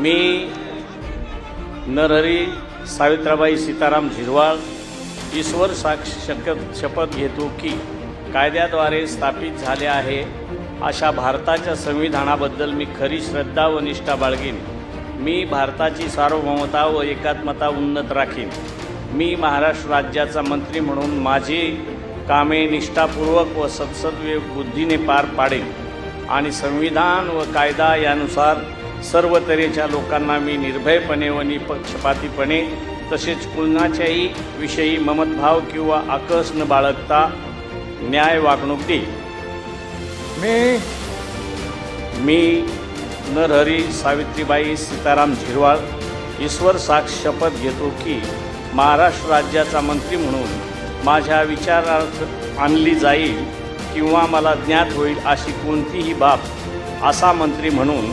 मी नरहरी सावित्राबाई सीताराम झिरवाळ ईश्वर साक्ष शक शपथ घेतो की कायद्याद्वारे स्थापित झाले आहे अशा भारताच्या संविधानाबद्दल मी खरी श्रद्धा व निष्ठा बाळगीन. मी भारताची सार्वभौमता व एकात्मता उन्नत राखीन. मी महाराष्ट्र राज्याचा मंत्री म्हणून माझी कामे निष्ठापूर्वक व सत्सद्वे बुद्धीने पार पाडेन. आणि संविधान व कायदा यानुसार सर्व तऱ्हेच्या लोकांना मी निर्भयपणे व निपक्षपातीपणे तसेच कुणाच्याही विषयी ममतभाव किंवा आकस न बाळगता न्याय वागणूक देईल मी मी नरहरी सावित्रीबाई सीताराम झिरवाळ ईश्वर साक्ष शपथ घेतो की महाराष्ट्र राज्याचा मंत्री म्हणून माझ्या विचारार्थ आणली जाईल किंवा मला ज्ञात होईल अशी कोणतीही बाब असा मंत्री म्हणून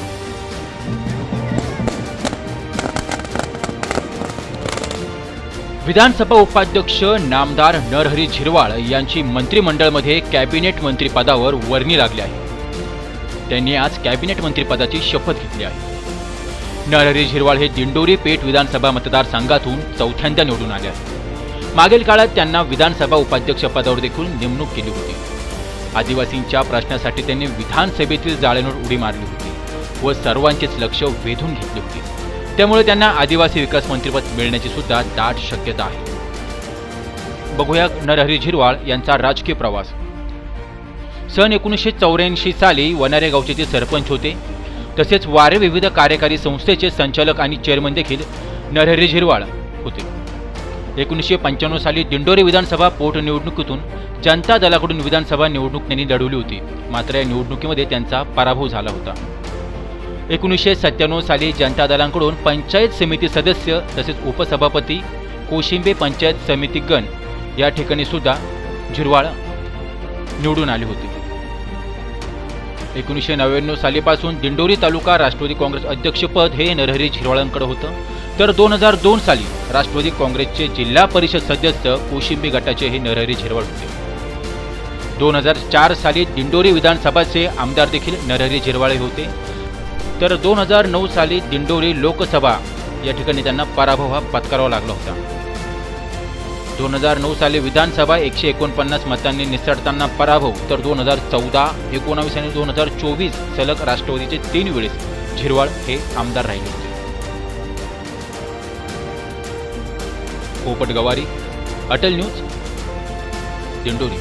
विधानसभा उपाध्यक्ष नामदार नरहरी झिरवाळ यांची मंत्रिमंडळमध्ये कॅबिनेट मंत्रिपदावर वर्णी लागली आहे. त्यांनी आज कॅबिनेट मंत्रिपदाची शपथ घेतली आहे. नरहरी झिरवाळ हे दिंडोरी पेठ विधानसभा मतदारसंघातून चौथ्यांदा निवडून आले आहेत. मागील काळात त्यांना विधानसभा उपाध्यक्ष पदावर देखील नेमणूक केली होती. आदिवासींच्या प्रश्नासाठी त्यांनी विधानसभेतील जाळ्यांवर उडी मारली होती व सर्वांचेच लक्ष वेधून घेतले होते. त्यामुळे त्यांना आदिवासी विकास मंत्रिपद मिळण्याची सुद्धा दाट शक्यता आहे. बघूया नरहरी झिरवाळ यांचा राजकीय प्रवास. सन एकोणीसशे चौऱ्याऐंशी साली वनारे गावचे ते सरपंच होते तसेच वारे विविध कार्यकारी संस्थेचे संचालक आणि चेअरमन देखील नरहरी झिरवाळ होते. एकोणीसशे पंच्याण्णव साली दिंडोरी विधानसभा पोटनिवडणुकीतून जनता दलाकडून विधानसभा निवडणूक त्यांनी लढवली होती. मात्र या निवडणुकीमध्ये त्यांचा पराभव झाला होता. एकोणीसशे सत्त्याण्णव साली जनता दलांकडून पंचायत समिती सदस्य तसेच उपसभापती कोशिंबे पंचायत समिती गण या ठिकाणी सुद्धा झिरवाळ निवडून आले होते. एकोणीसशे नव्याण्णव सालीपासून दिंडोरी तालुका राष्ट्रवादी काँग्रेस अध्यक्षपद हे नरहरी झिरवाळांकडे होतं. तर दोन हजार दोन साली राष्ट्रवादी काँग्रेसचे जिल्हा परिषद सदस्य कोशिंबी गटाचे हे नरहरी झिरवाळ होते. दोन हजार चार साली दिंडोरी विधानसभाचे आमदार देखील नरहरी झिरवाळे होते. तर दोन हजार नऊ साली दिंडोरी लोकसभा या ठिकाणी त्यांना पराभव हा पत्करावा लागला होता. दोन हजार नऊ साली विधानसभा एकशे एकोणपन्नास मतांनी निसटताना पराभव तर दोन हजार चौदा एकोणावीस आणि दोन हजार चोवीस सलग राष्ट्रवादीचे तीन वेळेस झिरवाळ हे आमदार राहिले होते. पोपट गवारी अटल न्यूज दिंडोरी.